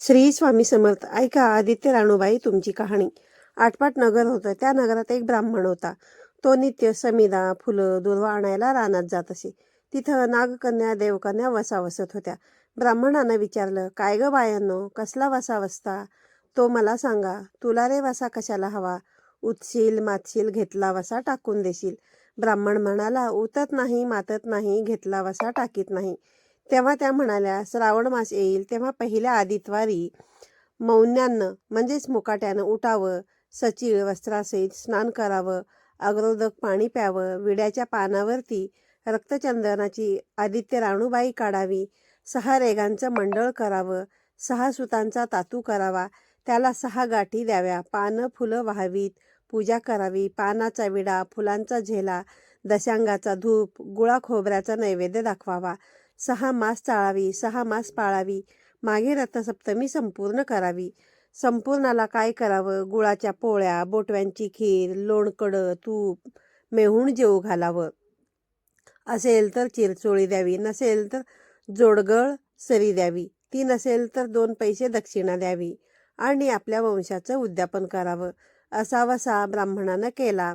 श्री स्वामी समर्थ. ऐका आदित्य राणूबाई तुमची कहाणी. आटपाट नगर होतं. त्या नगरात एक ब्राह्मण होता. तो नित्य समिदा फुलं दुर्वा आणायला रानात जात असे. तिथं नागकन्या देवकन्या वसा वसत होत्या. ब्राह्मणानं विचारलं काय ग बायांनो कसला वसा वसता तो मला सांगा तुला रे वसा कशाला हवा? उतशील मातशील घेतला वसा टाकून देशील. ब्राह्मण म्हणाला उतत नाही मातत नाही घेतला वसा टाकीत नाही. तेव्हा त्या म्हणाल्या श्रावण मास येईल तेव्हा पहिल्या आदितवारी मौन्यानं म्हणजेच मुकाट्यानं उठावं सचिळ वस्त्रासहित स्नान करावं अग्रोदक पाणी प्यावं विड्याच्या पानावरती रक्तचंदनाची आदित्य राणूबाई काढावी सहा रेगांचं मंडळ करावं सहा सुतांचा तातू करावा त्याला सहा गाठी द्याव्या पानं फुलं व्हावीत पूजा करावी पानाचा विडा फुलांचा झेला दशांगाचा धूप गुळा खोबऱ्याचा नैवेद्य दाखवावा सहा मास चाळावी सहा मास पाळावी मागे रथसप्तमी संपूर्ण करावी. संपूर्णाला काय करावं? गुळाच्या पोळ्या बोटव्यांची खीर लोणकडं तूप मेहूण जेऊ घालावं. असेल तर चिरचोळी द्यावी नसेल तर जोडगळ सरी द्यावी. ती नसेल तर दोन पैसे दक्षिणा द्यावी. आणि आपल्या वंशाचं उद्यापन करावं. असा वसा ब्राह्मणानं केला.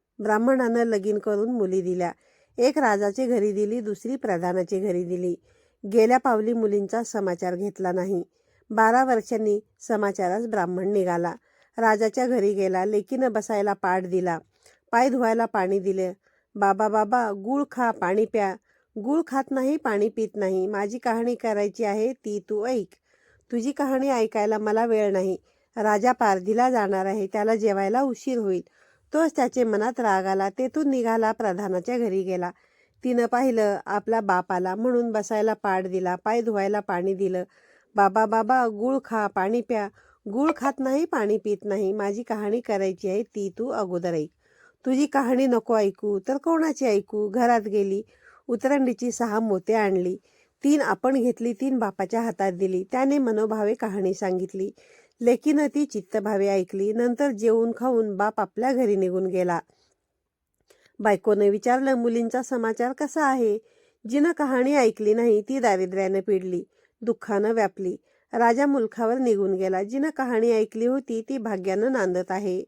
ब्राह्मणानं लगीन करून मुली दिल्या. एक राजाची घरी दिली दुसरी प्रधानाची घरी दिली. गेल्या पावली मुलींचा समाचार घेतला नाही. बारा वर्षांनी समाचारास ब्राह्मण निघाला. राजाच्या घरी गेला लेकीनं बसायला पाठ दिला. पाय धुवायला पाणी दिले. बाबा बाबा गुळ खा पाणी प्या. गुळ खात नाही पाणी पित नाही. माझी कहाणी करायची आहे ती तू ऐक. तुझी कहाणी ऐकायला मला वेळ नाही. राजा पारधीला जाणार आहे त्याला जेवायला उशीर होईल. तोच त्याचे मनात राग आला तेथून निघाला प्रधानाच्या घरी गेला. तिनं पाहिलं आपला बाप आला म्हणून बसायला पाड दिला पाय धुवायला पाणी दिलं. बाबा बाबा गुळ खा पाणी प्या. गुळ खात नाही पाणी पित नाही. माझी कहाणी करायची आहे ती तू अगोदर ऐक. तुझी कहाणी नको ऐकू तर कोणाची ऐकू? घरात गेली उतरंडीची सहा मोते आणली. तीन आपण घेतली तीन बापाच्या हातात दिली. त्याने मनोभावे कहाणी सांगितली. लेकीनं ती चित्तभावे ऐकली. नंतर जेवून खाऊन बाप आपल्या घरी निघून गेला. बायकोनं विचारलं मुलींचा समाचार कसा आहे? जिनं कहाणी ऐकली नाही ती दारिद्र्यानं पिडली दुःखानं व्यापली. राजा मुलखावर निघून गेला. जिनं कहाणी ऐकली होती ती भाग्यानं नांदत आहे.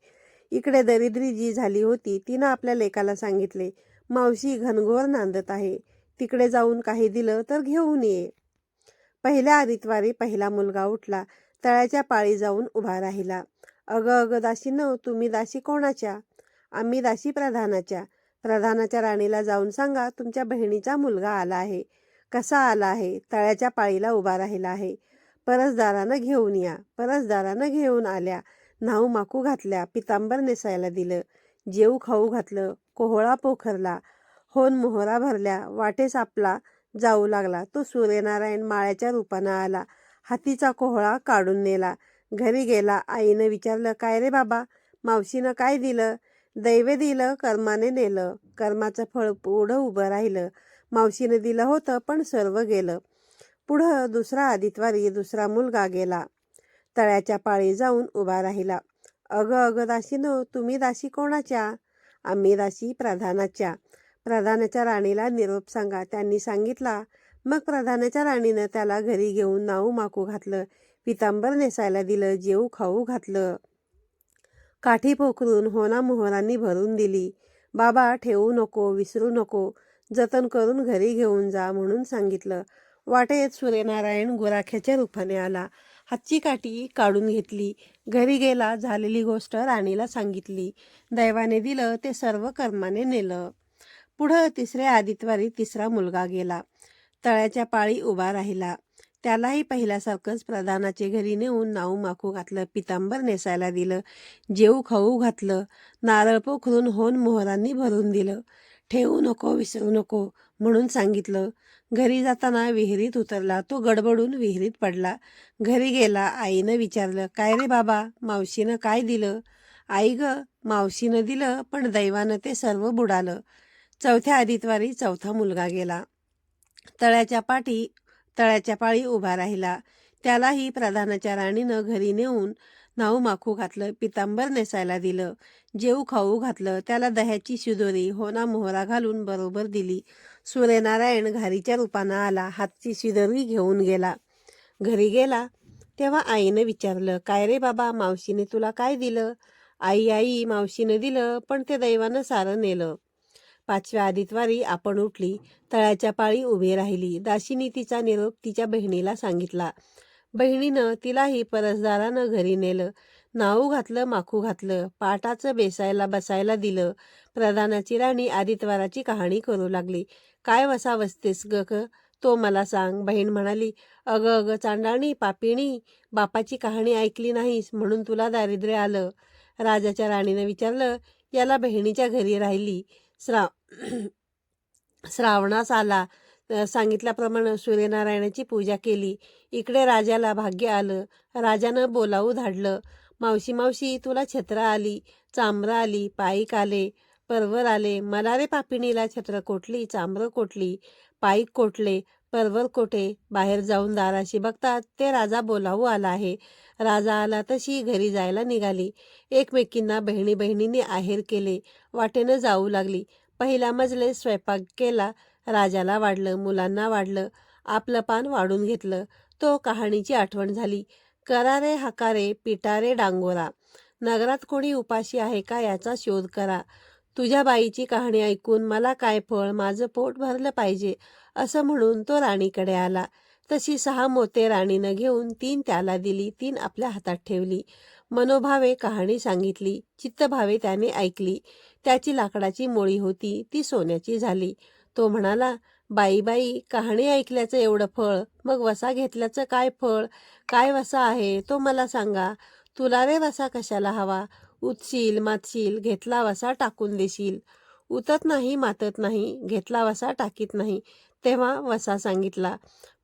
इकडे दरिद्री जी झाली होती तिनं आपल्या लेकाला सांगितले मावशी घनघोर नांदत आहे. तिकडे जाऊन काही दिलं तर घेऊन ये. पहिल्या आदितवारी पहिला मुलगा उठला. तळ्याच्या पाळी जाऊन उभा राहिला. अगं अगं दाशी न तुम्ही दाशी कोणाच्या? आम्ही दाशी प्रधानाच्या. प्रधानाच्या राणीला जाऊन सांगा तुमच्या बहिणीचा मुलगा आला आहे. कसा आला आहे? तळ्याच्या पाळीला उभा राहिला आहे. परसदारानं घेऊन या. परसदारानं घेऊन आल्या. न्हाऊ माकू घातल्या. पितांबर नेसायला दिलं. जेऊ खाऊ घातलं. कोहळा पोखरला. होन मोहरा भरल्या. वाटेस आपला जाऊ लागला. तो सूर्यनारायण माळ्याच्या रूपानं आला. हातीचा कोहळा काढून नेला. घरी गेला. आईनं विचारलं काय रे बाबा? मावशीनं काय दिलं? दैवे दिलं कर्माने नेलं. कर्माचं फळ पुढं उभं राहिलं. मावशीनं दिलं होतं पण सर्व गेलं. पुढं दुसरा आदितवारी दुसरा मुलगा गेला. तळ्याच्या पाळी जाऊन उभा राहिला. अगं अगं दासीनो तुम्ही दासी कोणाच्या? आम्ही दासी प्रधानाच्या. प्रधानाच्या राणीला निरोप सांगा. त्यांनी सांगितला मग प्रधानाच्या राणीनं त्याला घरी घेऊन नाऊ माकू घातलं. पितांबर नेसायला दिलं जेऊ खाऊ घातलं. काठी पोखरून होना मोहरांनी भरून दिली. बाबा ठेवू नको विसरू नको जतन करून घरी घेऊन जा म्हणून सांगितलं. वाटेत सूर्यनारायण गुराख्याच्या रूपाने आला. हातची काठी काढून घेतली. घरी गेला झालेली गोष्ट राणीला सांगितली. दैवाने दिलं ते सर्व कर्माने नेलं. पुढं तिसऱ्या आदितवारी तिसरा मुलगा गेला. तळ्याच्या पाळी उभा राहिला. त्यालाही पहिल्यासारखंच प्रधानाचे घरी नेऊन नाऊ माखू घातलं पितांबर नेसायला दिलं जेऊ खाऊ घातलं नारळ पोखरून होन मोहरांनी भरून दिलं. ठेवू नको विसरू नको म्हणून सांगितलं. घरी जाताना विहिरीत उतरला तो गडबडून विहिरीत पडला. घरी गेला आईनं विचारलं काय रे बाबा मावशीनं काय दिलं? आई ग मावशीनं दिलं पण दैवानं ते सर्व बुडालं. चौथ्या आदितवारी चौथा मुलगा गेला. तळ्याच्या पाठी तळ्याच्या पाळी उभा राहिला. त्यालाही प्रधानाच्या राणीनं घरी नेऊन नाऊ माखू घातलं पितांबर नेसायला दिलं. जेऊ खाऊ घातलं त्याला दह्याची शिदोरी होना मोहरा घालून बरोबर दिली. सूर्यनारायण घारीच्या रूपानं आला हातची शिदोरी घेऊन गेला. घरी गेला तेव्हा आईनं विचारलं काय रे बाबा मावशीने तुला काय दिलं? आई आई मावशीनं दिलं पण ते दैवानं सारं नेलं. पाचव्या आदितवारी आपण उठली तळ्याच्या पाळी उभी राहिली. दाशीनी तिचा निरोप तिच्या बहिणीला सांगितला. बहिणीनं तिलाही परसदारानं घरी नेलं. नाऊ घातलं माखू घातलं पाटाचं बेसायला बसायला दिलं. प्रधानाची राणी आदितवाराची कहाणी करू लागली. काय वसा वसतेस ग? तो मला सांग. बहीण म्हणाली अगं अगं चांडाणी पापिणी बापाची कहाणी ऐकली नाहीस म्हणून तुला दारिद्र्य आलं. राजाच्या राणीनं विचारलं याला बहिणीच्या घरी राहिली? श्राव श्रावणास आला. सांगितल्याप्रमाणे सूर्यनारायणाची पूजा केली. इकडे राजाला भाग्य आलं. राजानं बोलावू धाडलं. मावशी मावशी तुला छत्र आली. चांबर आली. पायीक आले. परवर आले. मला रे पापिणीला छत्र कोटली चांबर कोटली पाईक कोटले परवर कोठे बाहेर जाऊन दाराशी बघतात ते राजा बोलावू आला आहे. राजा आला तशी घरी जायला निघाली. एकमेकींना बहिणी बहिणींनी आहेर केले. वाटेनं जाऊ लागली. पहिला मजले स्वयंपाक केला. राजाला वाढलं मुलांना वाढलं. आपलं पान वाढून घेतलं. तो कहाणीची आठवण झाली. करारे हकारे पिटारे डांगोरा. नगरात कोणी उपाशी आहे का याचा शोध करा. तुझ्या बाईची कहाणी ऐकून मला काय फळ माझं पोट भरलं पाहिजे असं म्हणून तो राणीकडे आला. तशी सहा मोते राणीनं घेऊन तीन त्याला दिली तीन आपल्या हातात ठेवली. मनोभावे कहाणी सांगितली चित्तभावे त्याने ऐकली. त्याची लाकडाची मोळी होती ती सोन्याची झाली. तो म्हणाला बाई बाई कहाणी ऐकल्याचं एवढं फळ मग वसा घेतल्याचं काय फळ काय वसा आहे तो मला सांगा. तुला रे वसा कशाला हवा? उचशील मातशील घेतला वसा टाकून देशील. उतत नाही मातत नाही घेतला वसा टाकीत नाही तेव्हा वसा सांगितला.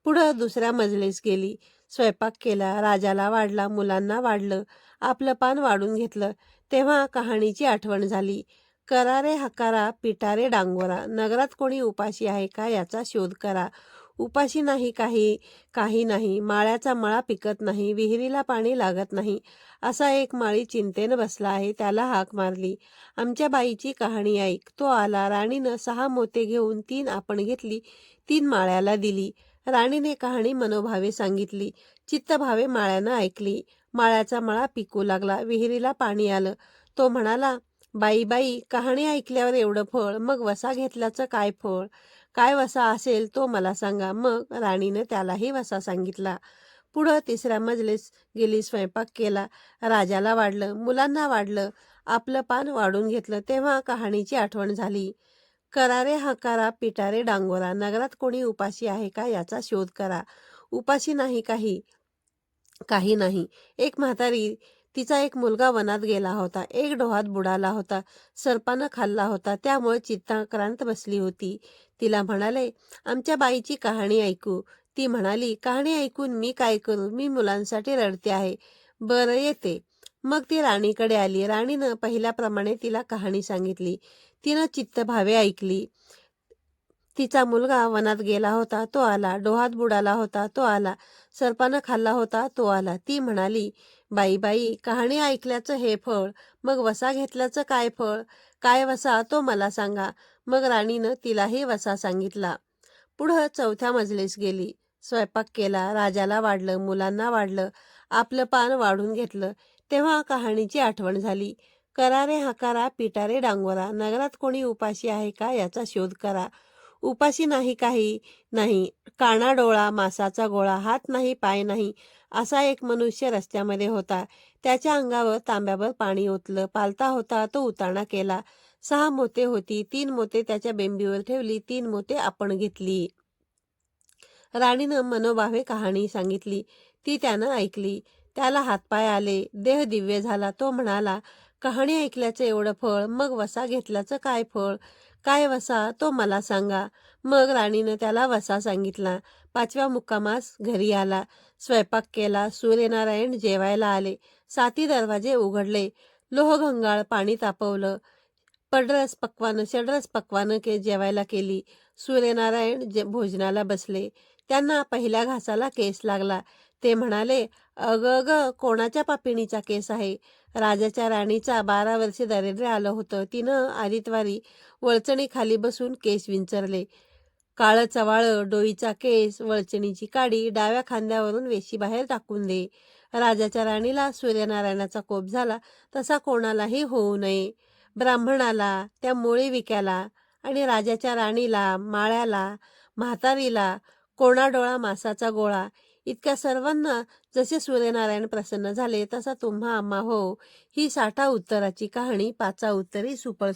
पुढं दुसऱ्या मजलीस गेली. स्वयंपाक केला राजाला वाढला मुलांना वाढलं. आपलं पान वाढून घेतलं. तेव्हा कहाणीची आठवण झाली. करारे हकारा पिटारे डांगोरा. नगरात कोणी उपाशी आहे का याचा शोध करा. उपाशी नाही काही काही नाही माळ्याचा मळा पिकत नाही विहिरीला पाणी लागत नाही असा एक माळी चिंतेनं बसला आहे त्याला हाक मारली. आमच्या बाईची कहाणी ऐक. तो आला राणीनं सहा मोते घेऊन तीन आपण घेतली तीन माळ्याला दिली. राणीने कहाणी मनोभावे सांगितली. चित्तभावे माळ्यानं ऐकली. माळ्याचा मळा पिकू लागला विहिरीला पाणी आलं. तो म्हणाला बाई बाई कहाणी ऐकल्यावर एवढं फळ मग वसा घेतल्याचं काय फळ? काय वसा असेल तो मला सांगा. मग राणीनं त्यालाही वसा सांगितला. पुढं तिसऱ्या मजलीस गेली स्वयंपाक केला. राजाला वाढलं मुलांना वाढलं. आपलं पान वाढून घेतलं तेव्हा कहाणीची आठवण झाली. करारे हकारा पिटारे डांगोरा. नगरात कोणी उपाशी आहे का याचा शोध करा. उपाशी नाही काही. काही नाही. एक म्हातारी तिचा एक मुलगा वनात गेला होता. एक डोहात बुडाला होता. सर्पानं खाल्ला होता. त्यामुळे चित्ताक्रांत बसली होती. तिला म्हणाले आमच्या बाईची कहाणी ऐकू. ती म्हणाली कहाणी ऐकून मी काय करू? मी मुलांसाठी रडते आहे. बरं येते. मग ती राणीकडे आली. राणीनं पहिल्याप्रमाणे तिला कहाणी सांगितली. तिनं चित्तभावे ऐकली. तिचा मुलगा वनात गेला होता. तो आला. डोहात बुडाला होता. तो आला. सर्पानं खाल्ला होता. तो आला. ती म्हणाली बाई बाई कहाणी ऐकल्याचं हे फळ मग वसा घेतल्याचं काय फळ? काय वसा? तो मला सांगा. मग राणीनं तिलाही वसा सांगितला. पुढं चौथ्या मजलीस गेली. स्वयंपाक केला. राजाला वाढलं. मुलांना वाढलं. आपलं पान वाढून घेतलं. तेव्हा कहाणीची आठवण झाली. करारे हकारा पिटारे डांगोरा. नगरात कोणी उपाशी आहे का याचा शोध करा. उपाशी नाही काही. नाही. काना डोळा मासाचा गोळा. हात नाही पाय नाही. असा एक मनुष्य रस्त्यामध्ये होता. त्याच्या अंगावर तांब्यावर पाणी ओतलं. पालता होता तो उताणा केला. सहा मोते होती. तीन मोते त्याच्या बेंबीवर ठेवली. तीन मोते आपण घेतली. राणीनं मनोभावे कहाणी सांगितली. ती त्यानं ऐकली. त्याला हातपाय आले. देह दिव्य झाला. तो म्हणाला कहाणी ऐकल्याचं एवढं फळ मग वसा घेतल्याचं काय फळ? काय वसा तो मला सांगा. मग राणीनं त्याला वसा सांगितला. पाचव्या मुक्कामास घरी आला. स्वयंपाक केला. सूर्यनारायण जेवायला आले. साती दरवाजे उघडले. लोहगंगाळ पाणी तापवलं. पडरस पक्वानं षडरस पक्वानं के जेवायला केली. सूर्यनारायण जे भोजनाला बसले. त्यांना पहिल्या घासाला केस लागला. ते म्हणाले अग अग कोणाच्या पापिणीचा केस आहे? राजाच्या राणीचा बारा वर्षे दारिद्र्य आलं होतं. तिनं आदितवारी वळचणीखाली बसून केस विंचरले. काळं चवाळं डोईचा केस वळचणीची काडी डाव्या खांद्यावरून वेशी बाहेर टाकून दे. राजाच्या राणीला सूर्यनारायणाचा कोप झाला तसा कोणालाही होऊ नये. ब्राह्मणाला त्या मोळी विक्याला आणि राजाच्या राणीला माळ्याला म्हातारीला कोणाडोळा मासाचा गोळा इतक्या सर्वांना जसे सूर्यनारायण प्रसन्न झाले तसा तुम्हा आम्हा हो. ही साठा उत्तराची कहाणी पाचा उत्तरी सुपळ